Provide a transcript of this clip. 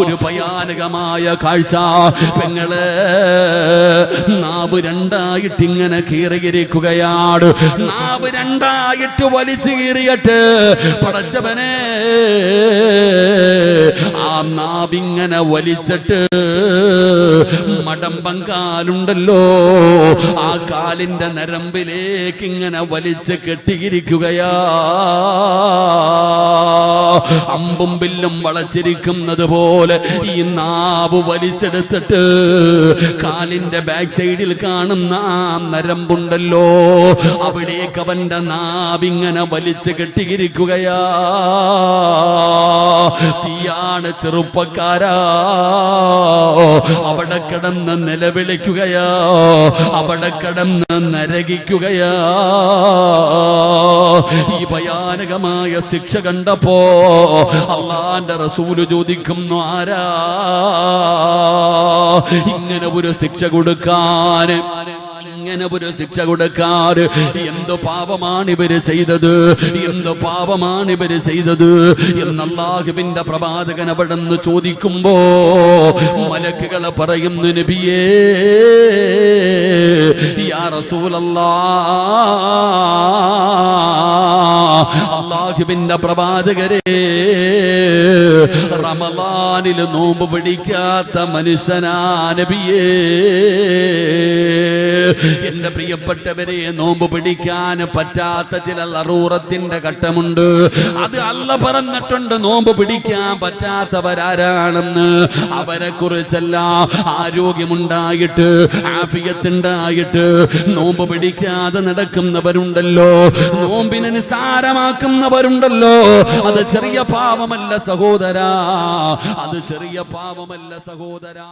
ഒരു ഭയാനകമായ കാഴ്ച. പെങ്ങൾ നാവ് രണ്ടായിട്ട് ഇങ്ങനെ കീറിയിരിക്കുകയാണ്. നാവ് രണ്ടായിട്ട് വലിച്ചു കീറിയിട്ട് പടച്ചവനെ ആ നാവിങ്ങനെ വലിച്ചിട്ട് മടമ്പം കാലുണ്ടല്ലോ ആ കാലിന്റെ നരമ്പിലേക്ക് ഇങ്ങനെ വലിച്ച് കെട്ടിയിരിക്കുകയാ. അമ്പും ബില്ലും വളച്ചിരിക്കുന്നത് പോലെ ഈ നാവ് വലിച്ചെടുത്തിട്ട് കാലിന്റെ ബാക്ക് സൈഡിൽ കാണുന്ന നരമ്പുണ്ടല്ലോ. അവിടേക്ക് അവന്റെ നാവിങ്ങനെ വലിച്ചു കെട്ടിയിരിക്കുകയാ. തീയാണ് ചെറുപ്പക്കാരാ. അവിടെ കിടന്ന് നിലവിളിക്കുകയാ. അവിടെ കിടന്ന് നരകിക്കുകയാ. ഈ ഭയാനകമായ ശിക്ഷ കണ്ടപ്പോ അള്ളാന്റെ റസൂൽ ചോദിക്കുന്നു ആരാ ഇങ്ങനെ ഒരു ശിക്ഷ കൊടുക്കാൻ? ഇങ്ങനെ ഒരു ശിക്ഷ കൊടുക്കാറ്? എന്ത് പാപമാണ് ഇവർ ചെയ്തത്? എന്ത് പാപമാണ് ഇവർ ചെയ്തത്? എന്നല്ലാഹുവിന്റെ പ്രവാചകൻ അവിടെ നിന്ന് ചോദിക്കുമ്പോ മലക്കുകളെ പറയുന്നു നബിയേ യാ പ്രവാചകരെ റമലാനിൽ നോമ്പ് പിടിക്കാത്ത മനുഷ്യനാ നബിയേ. എന്റെ പ്രിയപ്പെട്ടവരെ നോമ്പ് പിടിക്കാൻ പറ്റാത്ത ചില ലറൂറത്തിന്റെ ഘട്ടമുണ്ട്. അത് അല്ല പറഞ്ഞിട്ടുണ്ട് നോമ്പ് പിടിക്കാൻ പറ്റാത്തവരാരാണെന്ന്. അവരെ കുറിച്ചല്ല ആരോഗ്യമുണ്ടായിട്ട് ആഫിയത്തുണ്ടായിട്ട് നോമ്പ് പിടിക്കാതെ നടക്കുന്നവരുണ്ടല്ലോ. നോമ്പിനെ നിസാരമാക്കുന്നവരുണ്ടല്ലോ അത് ചെറിയ പാവമല്ല സഹോദരാ. അത് ചെറിയ പാവമല്ല സഹോദരാ.